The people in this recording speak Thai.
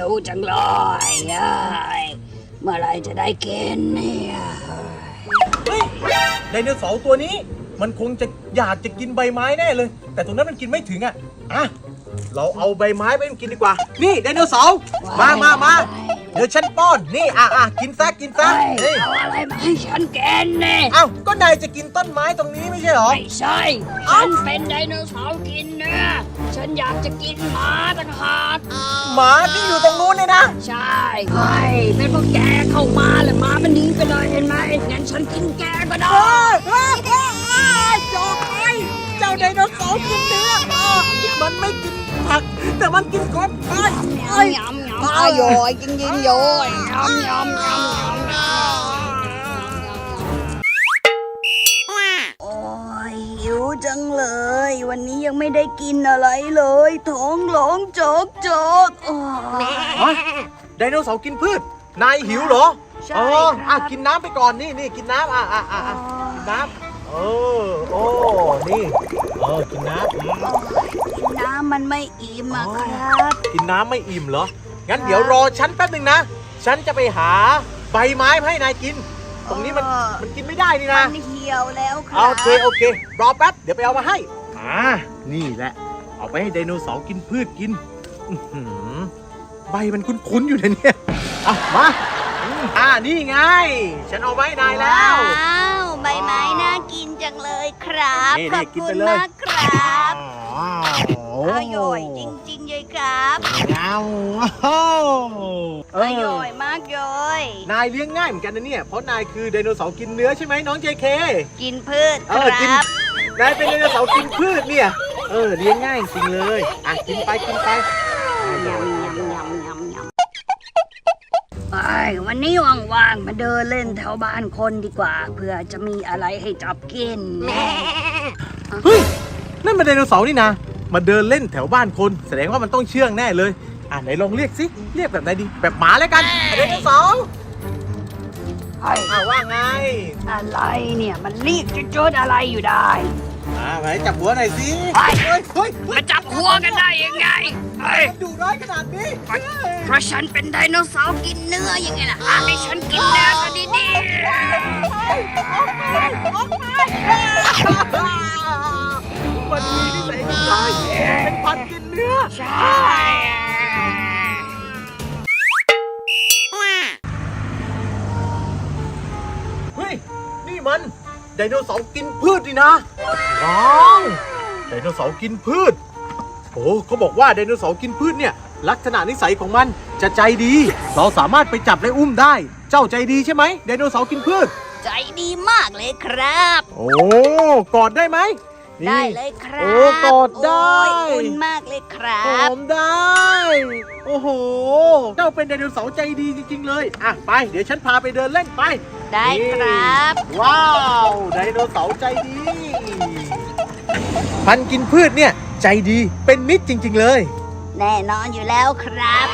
หิวจังเลยเอ้ยเมื่อไหรจะได้กินเนี่ยเฮ้ยไดโนเสาร์ตัวนี้ มันคงจะอยากจะกินใบไม้แน่เลย แต่ตรงนั้นมันกินไม่ถึงอะอะเราเอาใบไม้ไปให้มันกินดีกว่า นี่ไดโนเสาร์มามามาเดี๋ยวฉันป้อนนี่อะอะกินซะกินซะเฮ้ยนี่เอาอะไรมาให้ฉันกินเนี่ยเอ้าก็นายจะกินต้นไม้ตรงนี้ไม่ใช่เหรอ ไม่ใช่ ฉันเป็นไดโนเสาร์กินเนื้อ ฉันอยากจะกินหมาต่างหากหมาที่อยู่ตรงนู้นเนี่ยนะ ใช่เฮ้ยเป็นพวกแกเข้ามาเลยหมามันหนีไปเลยเห็นไหมงั้นฉันกินแกก็ได้จอกไปเจ้าไดโนเสาร์กินเนื้ออะมันไม่กินผัก แต่มันกินคนไปยำยำอร่อยจริงๆโยยยำยำยำยำ จังเลย วันนี้ยังไม่ได้กินอะไรเลย ท้องร้องโจกโจกโอ้ยฮะไดโนเสาร์กินพืช นายหิวเหรอใช่อ๋อครับอะกินน้ำไปก่อนนี่นี่กินน้ำอะอะอะอะกินน้ำเออโอ้นี่เออกินน้ำน้ำมันไม่อิ่มอะครับ กินน้ำไม่อิ่มเหรอ งั้นเดี๋ยวรอฉันแป๊บหนึ่งนะ ฉันจะไปหาใบไม้มาให้นายกิน ตรงนี้มันเออมันกินไม่ได้นี่นะมันเหี่ยวแล้วครัโอเคโอเครอแป๊บเดี๋ยวไปเอามาให้อ่านี่แหละ เอาไปให้ไดโนเสาร์กินพืชกินอื้อหือใบมันคุ้นๆอยู่นะเนี่ยอะมาอืมอ่านี่ไง ฉันเอาไว้ให้นายแล้ว ว้าวใบไม้น่ากินจังเลยครับนี่ขนี่อบกินคุไปณเลย มากครับว้าวอร่อยจริงๆเลยครับว้าวว้าวเอร่อยมากเลย นายเลี้ยงง่ายเหมือนกันนะเนี่ย เพราะนายคือไดโนเสาร์กินเนื้อใช่ไหมน้องเจเคกินพืชเอคอกินรับ นายเป็นไดโนเสาร์กินพืชเนี่ย เออเลี้ยงง่ายจริงเลยอะกินไปกินไปยำยำยำยำยำไอ้ยวันนี้ว่างๆ มาเดินเล่นแถวบ้านคนดีกว่า เพื่อจะมีอะไรให้จับกิน เฮ้ยนั่นมันไดโนเสาร์นี่นะมาเดินเล่นแถวบ้านคน แสดงว่ามันต้องเชื่องแน่เลย อะไหนลองเรียกสิเรียกแบบไหนดีแบบหมาแล้วกันไดโนเสาร์ ไอ้อะว่าไงอะไรเนี่ยมันรีบจะจดอะไรอยู่ได้อะไหนจับหัวหน่อยสิไปเฮ้ยเฮ้ยเฮ้ยมาจับหัวกันได้ยังไงเฮ้ยมันดุร้ายขนาดนี้เพราะฉันเป็นไดโนเสาร์กินเนื้อยังไงล่ะอะให้ฉันกินเนื้อซะดีมันมีนิสัยกันได้เป็นพันกินเนื้อๆใช่ มัน ไดโนเสาร์กินพืชนี่นะ ว้าว ไดโนเสาร์กินพืช โอ้เขาบอกว่าไดโนเสาร์กินพืชเนี่ย ลักษณะนิสัยของมันจะใจดี เราสามารถไปจับและอุ้มได้ เจ้าใจดีใช่ไหมไดโนเสาร์กินพืช ใจดีมากเลยครับ โอ้ กอดได้ไหมนี่ได้เลยครับโอ้กอดได้ โอ้ยอุ่นมากเลยครัหบอมได้ โอ้โห เจ้าเป็นไดโนเสาร์ใจดีจริง ๆ เลย อะไป เดี๋ยวฉันพาไปเดินเล่นไปได้ครับ นี่ว้าวไดโนเสาร์ใจดี พันธุ์กินพืชเนี่ย ใจดีเป็นมิตรจริง ๆ เลย แน่นอนอยู่แล้วครับ